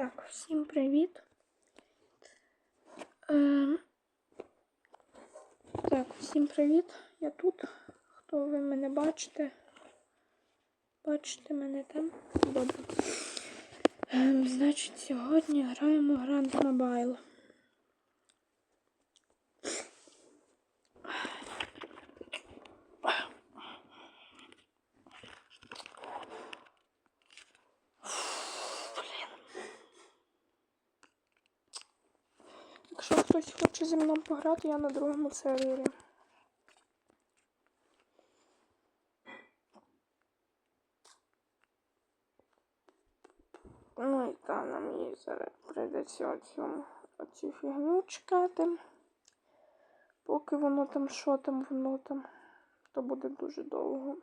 Так, всім привіт. Ем, так, всім привіт. Я тут. Хто ви мене бачите? Бачите мене там? Добре. Ем, значить, сьогодні граємо Grand Mobile. Хтось хоче зі мною пограти, я на другому сервері. Ну і там нам її зараз прийдеться оцю, оцю фігню чекати. Поки воно там, що там, воно там, то буде дуже довго.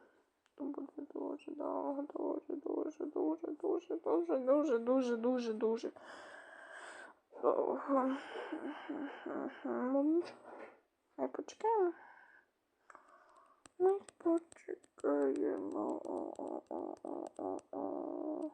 То буде дуже довго, дуже, дуже, дуже, дуже, дуже, дуже, дуже, дуже, дуже 哦，哼哼哼哼哼，还不知道，还不知个什么？哦哦哦哦哦哦。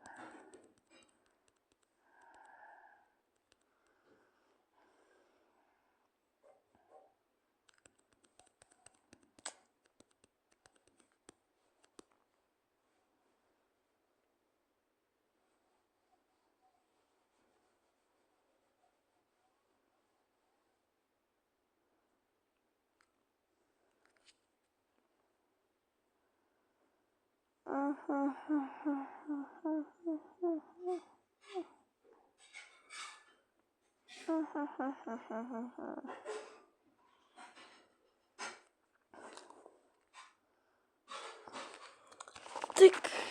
Tık.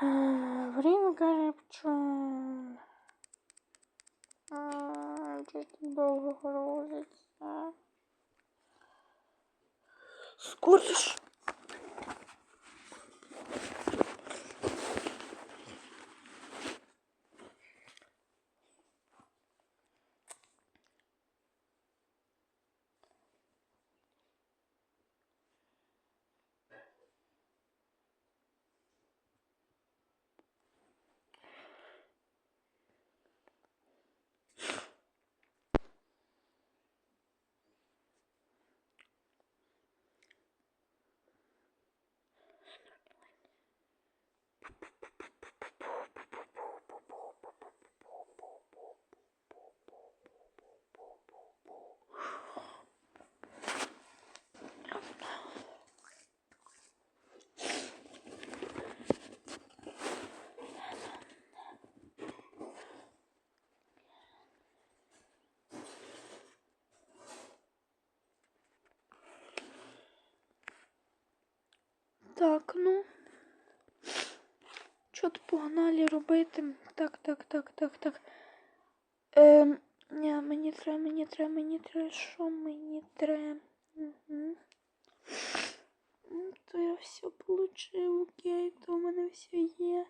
Э, время капчу. Чуть долго грузится. Скоришь? Так, ну. Що то погнали робити? Так, так, так, так, так. Ем, ні, мені треба, мені треба, мені треба, що мені треба? Угу. То я все получив, окей, то у мене все є.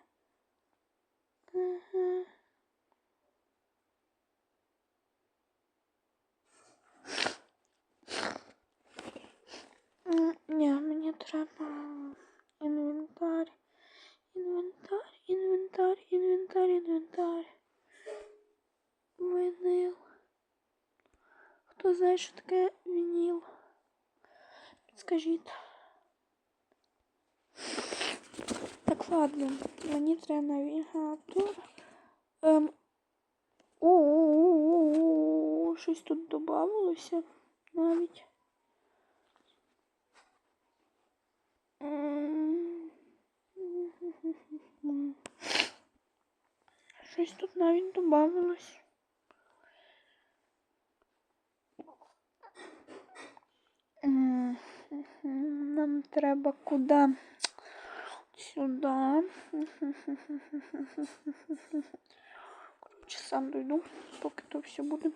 Ага. знає, що таке вініл? Підскажіть. Так, ладно, мені треба навігатор. Ем. О, щось тут додавалося навіть. М. Щось тут навіть додавалось. Нам треба куди? Сюди. Коротше, сам дойду, поки то все буде.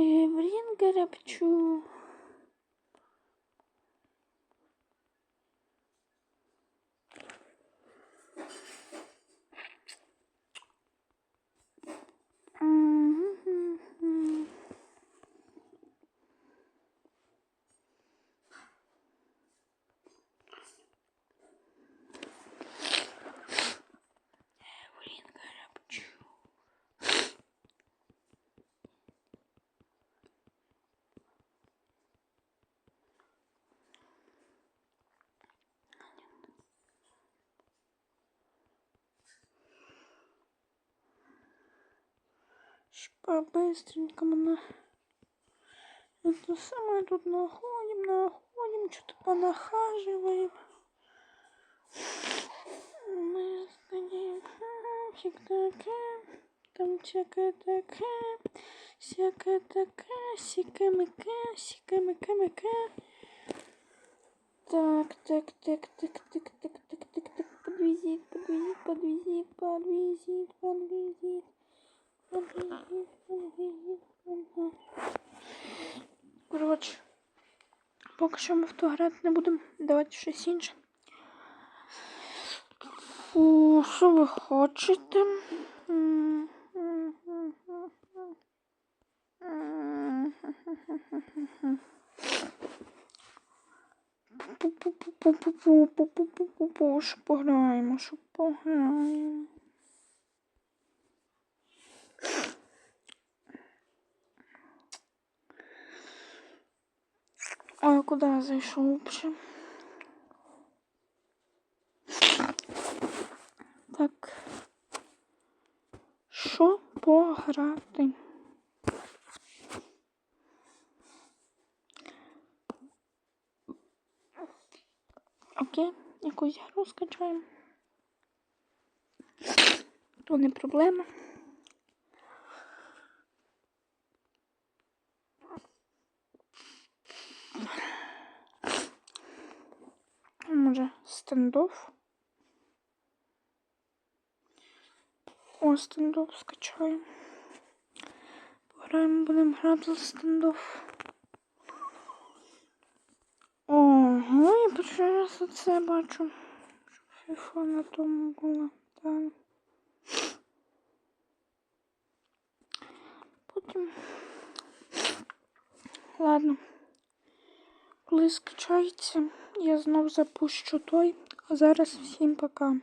Еврін Гребчук. Шпа быстренько мы это самое тут находим, находим, что-то понахаживаем. Мы стоим, всегда там всякое такое, всякое такое, сика-мыка, сика-мыка-мыка. Так, так, так, так, так, так, так, так, так, подвезит, подвезит, подвезит, подвезит, подвезит. Коротше, поки що ми в ту грати не будемо. Давайте щось інше. Фу, що ви хочете? М, м, м, м, м. Пу-пу-пу-пу-пу-пу-пу-пу-пу-пу. Що пограємо, що пограємо. Куди я зайшов взагалі? Так. Що пограти? Окей, якусь гру скачаємо. То не проблема. Може, стендоф? О, стендоф скачаємо. Пограємо, будемо грати за стендоф. Ого, я перший раз оце бачу. Що фіфа на тому була. Так. Потім. Ладно. Коли скачається, я знов запущу той. А зараз всім пока.